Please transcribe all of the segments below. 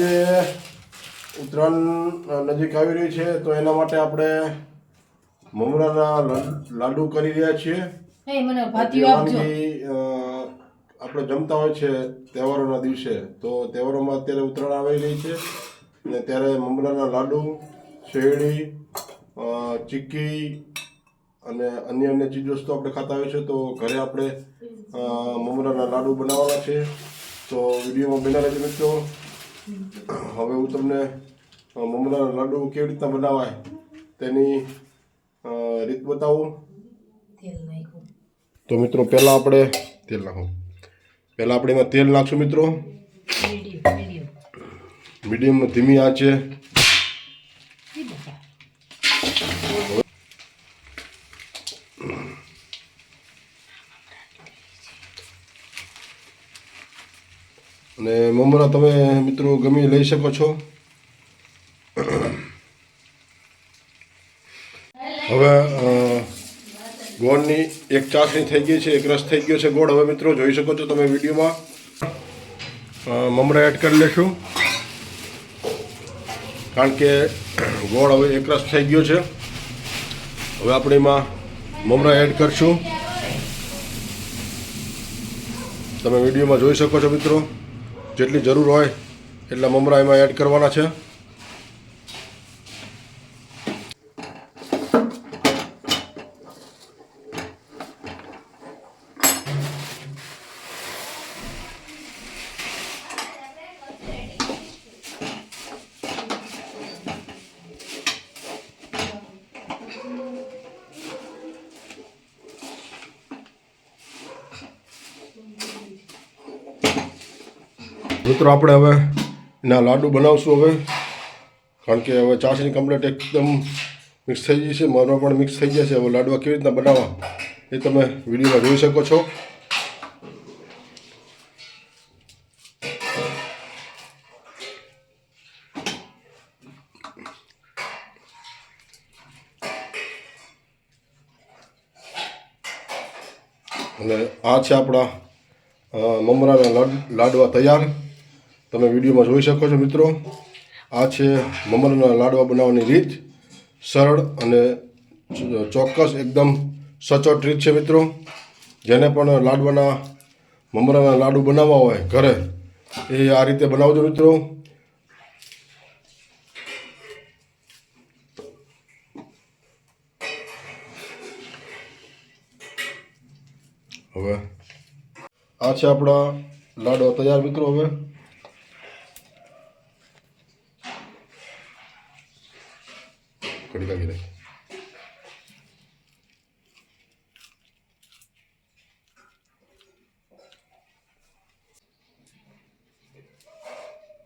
આજે ઉત્તરાયણ નજીક આવી રહી છે તો એના માટે આપણે મમરાના લાડુ કરી રહ્યા છીએ. આપણે જમતા હોય છે તહેવારોના દિવસે તો તહેવારોમાં અત્યારે ઉત્તરાયણ આવી રહી છે અને ત્યારે મમરાના લાડુ શેરડી ચીક્કી અને અન્ય અન્ય ચીજ વસ્તુ આપણે ખાતા હોય છે તો ઘરે આપણે મમરાના લાડુ બનાવવાના છે. તો વિડીયોમાં બના રહેજો મિત્રો. હવે હું તમને મમરાના લાડુ કેવી રીતના બનાવાય તેની રીત બતાવું? તો મિત્રો પહેલાં આપણે તેલ નાખો. પહેલાં આપણે એમાં તેલ નાખશું મિત્રો. મીડિયમ ધીમી મીડિયમ ધીમી આંચે. અને મમરા, તમે મિત્રો ગમે લઈ શકો છો. હવે ગોળની એક ચાસણી થઈ ગઈ છે, એક રસ થઈ ગયો છે ગોળ. હવે મિત્રો જોઈ શકો છો તમે વિડીયોમાં. મમરા એડ કરી લેશું. કારણ કે ગોળ હવે એક રસ થઈ ગયો છે. હવે આપણે એમાં મમરા એડ કરશું. તમે વિડીયોમાં જોઈ શકો છો મિત્રો. જેટલી જરૂર હોય એટલા મમરા એમાં એડ કરવાના છે. મિત્રો, આપણે હવે એના લાડુ બનાવશું હવે. કારણ કે હવે ચાસણી કમ્પ્લેટ એકદમ મિક્સ થઈ ગઈ છે. મારો પણ મિક્સ થઈ ગયા છે. હવે લાડવા કેવી રીતના બનાવવા એ તમે વિડીયોમાં જોઈ શકો છો. અને આ છે આપણા મમરાના લાડ- લાડવા તૈયાર. તમે વિડીયોમાં જોઈ શકો છો મિત્રો. આ છે મમરાના લાડવા બનાવવાની રીત. સરળ અને ચોક્કસ એકદમ સચોટ રીત છે મિત્રો. જેને પણ લાડવાના, મમરાના લાડુ બનાવવા હોય ઘરે, એ આ રીતે બનાવજો મિત્રો. હવે આ છે આપણા લાડવા તૈયાર મિત્રો હવે. કડી લાગી રહી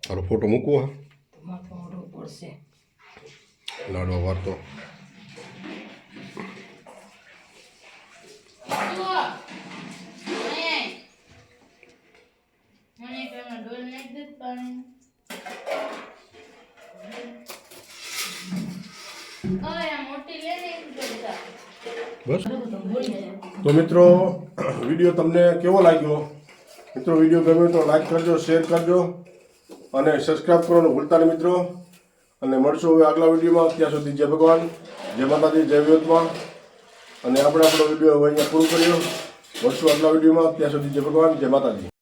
તારો ફોટો મૂકવો હે માથું મોઢું પડશે લાડવા વારતો બસ. તો મિત્રો વીડિયો તમને કેવો લાગ્યો? મિત્રો વીડિયો ગમ્યો તો લાઈક કરજો શેર કરજો અને સબસ્ક્રાઈબ કરવાનું ભૂલતા નહીં મિત્રો. અને મળશું હવે આગલા વિડીયોમાં. ત્યાં સુધી જય ભગવાન જય માતાજી જય વિરોધમાં અને આપણે આપણો વીડિયો હવે અહીંયા પૂરું કર્યો. મળશું આગલા વિડીયોમાં. ત્યાં સુધી જય ભગવાન જય માતાજી.